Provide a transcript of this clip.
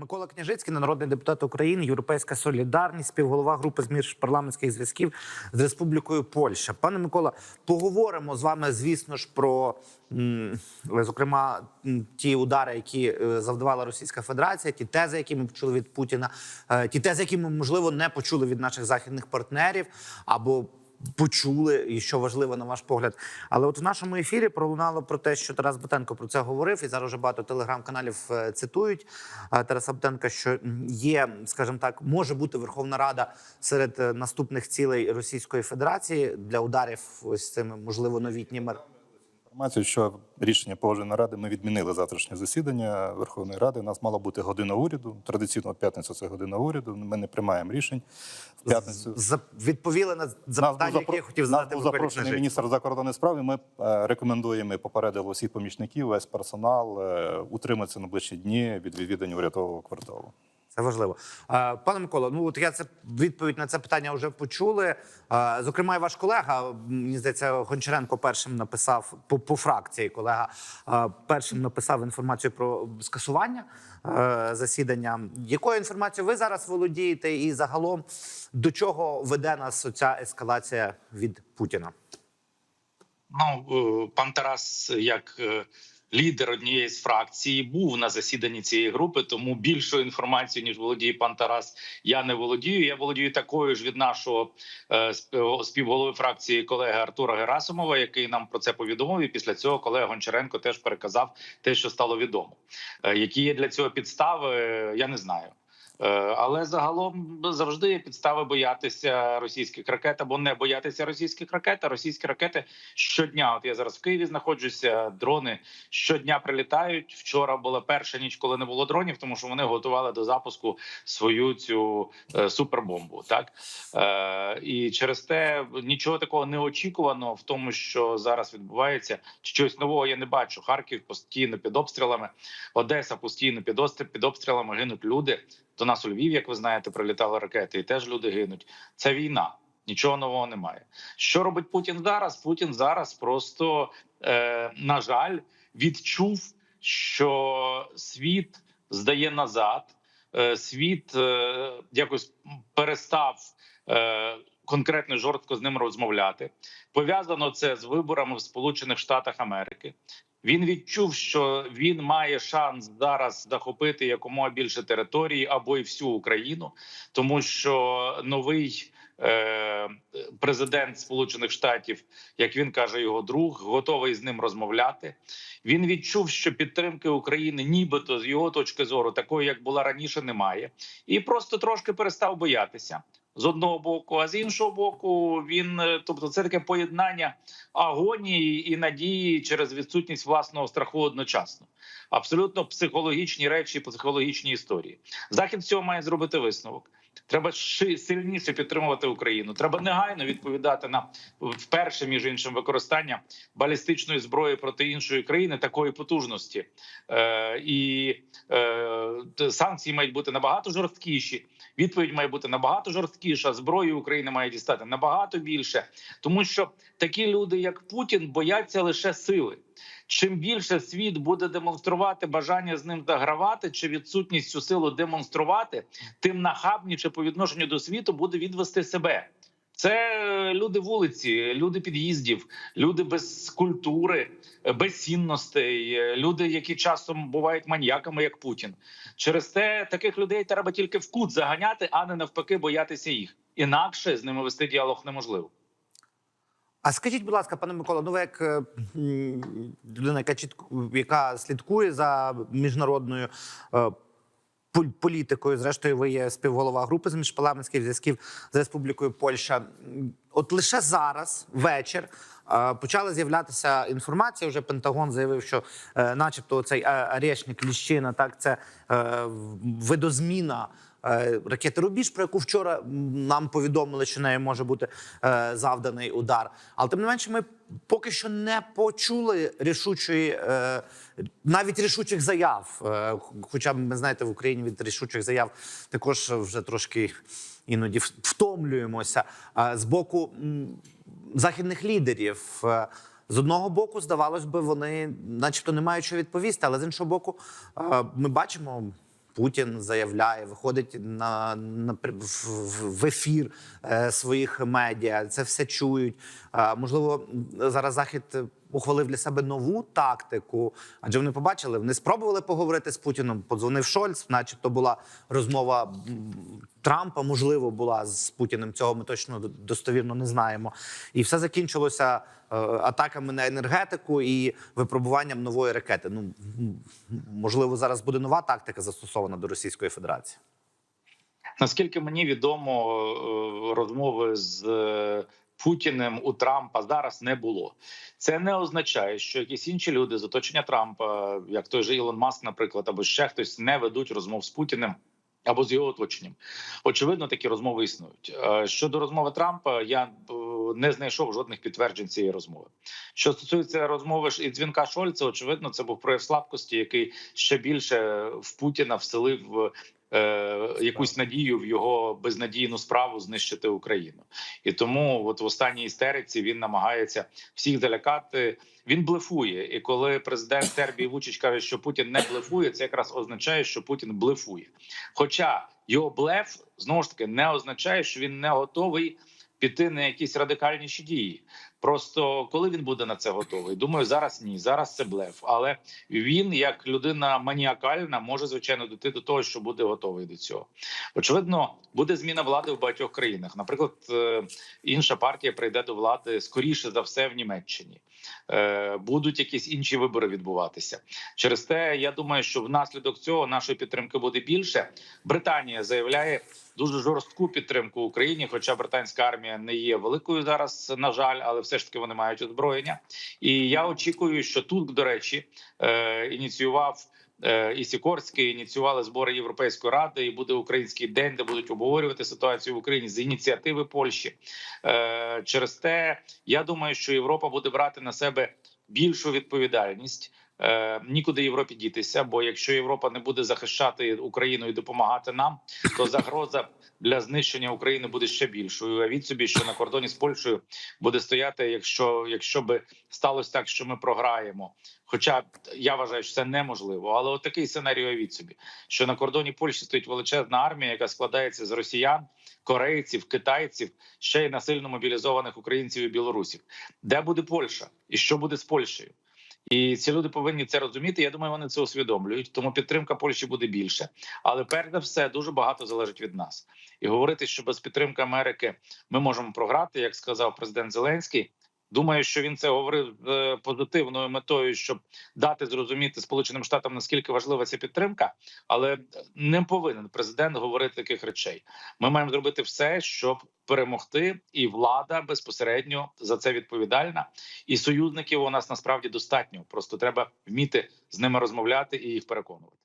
Микола Княжицький, народний депутат України, Європейська солідарність, співголова групи з міжпарламентських зв'язків з Республікою Польща. Пане Микола, поговоримо з вами, звісно ж, про зокрема ті удари, які е, завдавала Російська Федерація, ті тези, які ми почули від Путіна, е, ті тези, які ми можливо не почули від наших західних партнерів або. Почули, і що важливо на ваш погляд. Але от в нашому ефірі пролунало про те, що Тарас Батенко про це говорив, і зараз вже багато телеграм-каналів е, цитують Тараса Батенка, що є, скажімо так, може бути Верховна Рада серед е, наступних цілей Російської Федерації для ударів ось цими можливо новітніми. Інформацію, що рішення Погоджувальної ради ми відмінили завтрашнє засідання Верховної Ради. У нас мала бути година уряду. Традиційно в п'ятницю це година уряду. Ми не приймаємо рішень в п'ятницю. Відповіли на запитання, які я хотів нас був запрошений міністр закордонних справ. і Ми е, рекомендуємо і попередили всіх помічників, весь персонал е, утриматися на ближчі дні від відвідання урядового кварталу. Це важливо. Пане Микола, ну от я це відповідь на це питання вже почули. Зокрема, і ваш колега, мені здається, Гончаренко першим написав по, по фракції. Колега першим написав інформацію про скасування засідання. Якою інформацією ви зараз володієте, і загалом до чого веде нас ця ескалація від Путіна? Ну, е, пан Тарас, як е, лідер однієї з фракцій, був на засіданні цієї групи, тому більшою інформацією, ніж володіє пан Тарас, я не володію. Я володію такою ж від нашого е, співголови фракції колеги Артура Герасимова, який нам про це повідомив. І після цього колега Гончаренко теж переказав те, що стало відомо. Е, Які є для цього підстави, я не знаю. Е, Але загалом завжди є підстави боятися російських ракет або не боятися російських ракет. А російські ракети щодня. От я зараз в Києві знаходжуся. Дрони щодня прилітають. Вчора була перша ніч, коли не було дронів, тому що вони готували до запуску свою цю е, супербомбу. Так е, і через те нічого такого неочікуваного в тому, що зараз відбувається. Щось нового я не бачу. Харків постійно під обстрілами, Одеса постійно під обстрілами гинуть люди. До нас у Львів, як ви знаєте, прилітали ракети, і теж люди гинуть. Це війна. Нічого нового немає. Що робить Путін зараз? Путін зараз просто, е, на жаль, відчув, що світ здає назад, е, світ е, якось перестав е, конкретно жорстко з ним розмовляти. Пов'язано це з виборами в Сполучених Штатах Америки. Він відчув, що він має шанс зараз захопити якомога більше території або й всю Україну, тому що новий е, президент Сполучених Штатів, як він каже, його друг, готовий з ним розмовляти. Він відчув, що підтримки України, нібито з його точки зору, такої як була раніше, немає, і просто трошки перестав боятися. З одного боку, а з іншого боку, він е, тобто, це таке поєднання агонії і надії через відсутність власного страху одночасно. Абсолютно психологічні речі, психологічні історії. Захід цього має зробити висновок. Треба сильніше підтримувати Україну. Треба негайно відповідати на вперше, між іншим, використання балістичної зброї проти іншої країни такої потужності. Е, і е, санкції мають бути набагато жорсткіші. Відповідь має бути набагато жорсткіша. Зброї України має дістати набагато більше, тому що такі люди, як Путін, бояться лише сили. Чим більше світ буде демонструвати бажання з ним загравати чи відсутність цю силу демонструвати, тим нахабніше по відношенню до світу буде відвести себе. Це е, люди вулиці, люди під'їздів, люди без культури, е, без цінностей, е, люди, які часом бувають маньяками, як Путін. Через те таких людей треба тільки в кут заганяти, а не навпаки боятися їх. Інакше з ними вести діалог неможливо. А скажіть, будь ласка, пане Микола, ну ви як е, людина, яка чітко яка слідкує за міжнародною е, політикою, зрештою, ви є співголова групи з міжпарламентських зв'язків з Республікою Польща. От лише зараз, вечір, е, почала з'являтися інформація. Вже Пентагон заявив, що, начебто, цей арешник Ліщина, так це видозміна. Е, Ракети Рубіж, про яку вчора нам повідомили, що нею може бути е, завданий удар. Але тим не менше, ми поки що не почули рішучої, е, навіть рішучих заяв. Хоча ми знаєте, в Україні від рішучих заяв також вже трошки іноді втомлюємося. З боку західних лідерів. З одного боку, здавалось би, вони, начебто, не мають що відповісти, але з іншого боку, ми бачимо Путін заявляє, виходить на, на в, ефір е, своїх медіа. Це все чують. Можливо, зараз захід ухвалив для себе нову тактику, адже вони побачили, вони спробували поговорити з Путіном. Подзвонив Шольц, начебто була розмова Трампа. Можливо, була з Путіним. Цього ми точно достовірно не знаємо. І все закінчилося е, атаками на енергетику і випробуванням нової ракети. Ну можливо, зараз буде нова тактика застосована до Російської Федерації. Наскільки мені відомо, е, розмови з е, Путіним у Трампа зараз не було. Це не означає, що якісь інші люди з оточення Трампа, як той же Ілон Маск, наприклад, або ще хтось, не ведуть розмов з Путіним. Або з його оточенням, очевидно, такі розмови існують. Е, Щодо розмови Трампа, я е, не знайшов жодних підтверджень цієї розмови. Що стосується розмови і дзвінка Шольца, очевидно, це був прояв слабкості, який ще більше в Путіна вселив е, якусь надію в його безнадійну справу знищити Україну. І тому, от в останній істериці, він намагається всіх залякати. Він блефує. І коли президент Сербії Вучич каже, що Путін не блефує, це якраз означає, що Путін блефує. Хоча його блеф знову ж таки не означає, що він не готовий піти на якісь радикальніші дії. Просто коли він буде на це готовий, думаю, зараз ні. Зараз це блеф. Але він, як людина маніакальна, може звичайно дійти до того, що буде готовий до цього. Очевидно, буде зміна влади в багатьох країнах. Наприклад, е, інша партія прийде до влади скоріше за все в Німеччині. Е, Будуть якісь інші вибори відбуватися. Через те я думаю, що внаслідок цього нашої підтримки буде більше. Британія заявляє дуже жорстку підтримку Україні, хоча британська армія не є великою зараз, на жаль, але все ж таки вони мають озброєння. І я очікую, що тут, до речі, е, ініціював. Е, І Сікорський ініціювали збори Європейської ради, і буде український день, де будуть обговорювати ситуацію в Україні з ініціативи Польщі. Е, Через те я думаю, що Європа буде брати на себе більшу відповідальність. Е, Нікуди Європі дітися, бо якщо Європа не буде захищати Україну і допомагати нам, то загроза для знищення України буде ще більшою. А від собі, що на кордоні з Польщею буде стояти, якщо якщо би сталося так, що ми програємо. Хоча я вважаю, що це неможливо, але от такий сценарій уявіть собі, що на кордоні Польщі стоїть величезна армія, яка складається з росіян, корейців, китайців, ще й насильно мобілізованих українців і білорусів. Де буде Польща, і що буде з Польщею? І ці люди повинні це розуміти. Я думаю, вони це усвідомлюють. Тому підтримка Польщі буде більше. Але перш за все дуже багато залежить від нас. І говорити, що без підтримки Америки ми можемо програти, як сказав президент Зеленський. Думаю, що він це говорив з позитивною метою, щоб дати зрозуміти Сполученим Штатам наскільки важлива ця підтримка, але не повинен президент говорити таких речей. Ми маємо зробити все, щоб перемогти, і влада безпосередньо за це відповідальна. І союзників у нас насправді достатньо. Просто треба вміти з ними розмовляти і їх переконувати.